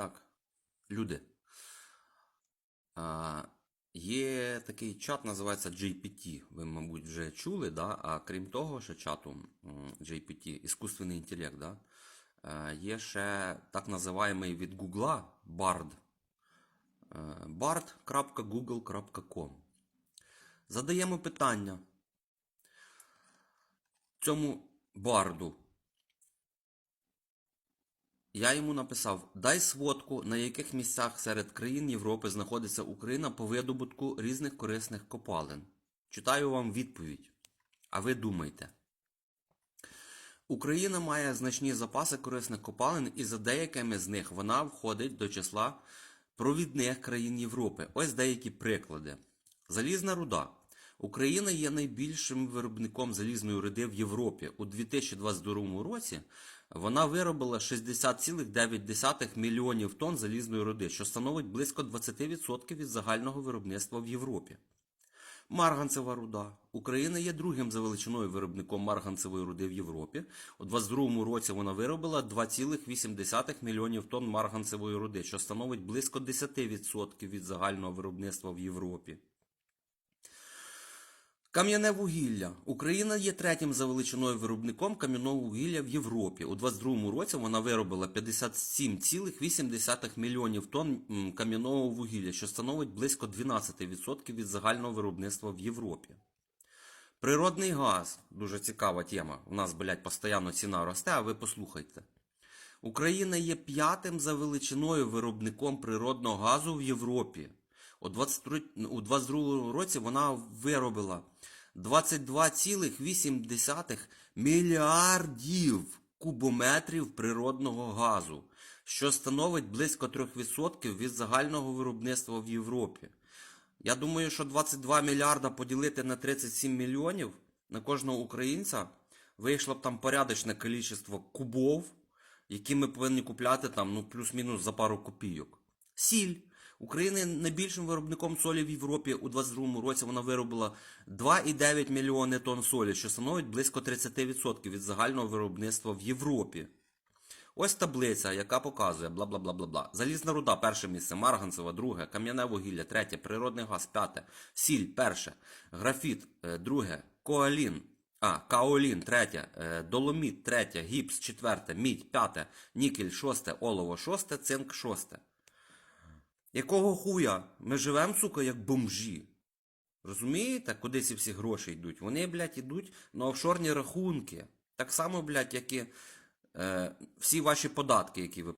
Так, люди. А, є такий чат, називається GPT. Ви, мабуть, вже чули, да? а крім того, що чату GPT, іскусственний інтелект, да? є ще так називаємий від Гугла Bard. Bard.google.com. Задаємо питання цьому барду. Я йому написав: дай сводку, на яких місцях серед країн Європи знаходиться Україна по видобутку різних корисних копалин. Читаю вам відповідь. А ви думайте. Україна має значні запаси корисних копалин, і за деякими з них вона входить до числа провідних країн Європи. Ось деякі приклади. Залізна руда. Україна є найбільшим виробником залізної руди в Європі. У 2022 році вона виробила 60,9 мільйонів тонн залізної руди, що становить близько 20% від загального виробництва в Європі. Марганцева руда. Україна є другим за величиною виробником марганцевої руди в Європі. У 2022 році вона виробила 2,8 мільйонів тонн марганцевої руди, що становить близько 10% від загального виробництва в Європі. Кам'яне вугілля. Україна є третім за величиною виробником кам'яного вугілля в Європі. У 2022 році вона виробила 57,8 мільйонів тонн кам'яного вугілля, що становить близько 12% від загального виробництва в Європі. Природний газ. Дуже цікава тема. У нас, блядь, постійно ціна росте, а ви послухайте. Україна є п'ятим за величиною виробником природного газу в Європі. У 23 у 22 році вона виробила 22,8 мільярдів кубометрів природного газу, що становить близько 3% від загального виробництва в Європі. Я думаю, що 22 мільярда поділити на 37 мільйонів на кожного українця вийшло б там порядочне кількість кубов, які ми повинні купляти там, ну, плюс-мінус за пару копійок. Сіль. Україна найбільшим виробником солі в Європі. У 2022 році вона виробила 2,9 мільйони тонн солі, що становить близько 30% від загального виробництва в Європі. Ось таблиця, яка показує бла бла бла бла бла. Залізна руда, перше місце, марганцева, друге, кам'яне вугілля, третє, природний газ, п'яте, сіль, перше, графіт, е, друге, коалін, а, каолін, третє, е, доломіт, третє, гіпс, четверте, мідь, п'яте, нікель, шосте, олово, шосте, цинк, шосте. Якого хуя? Ми живемо, сука, як бомжі. Розумієте, куди ці всі гроші йдуть? Вони, блядь, йдуть на офшорні рахунки. Так само, блядь, як і е, всі ваші податки, які ви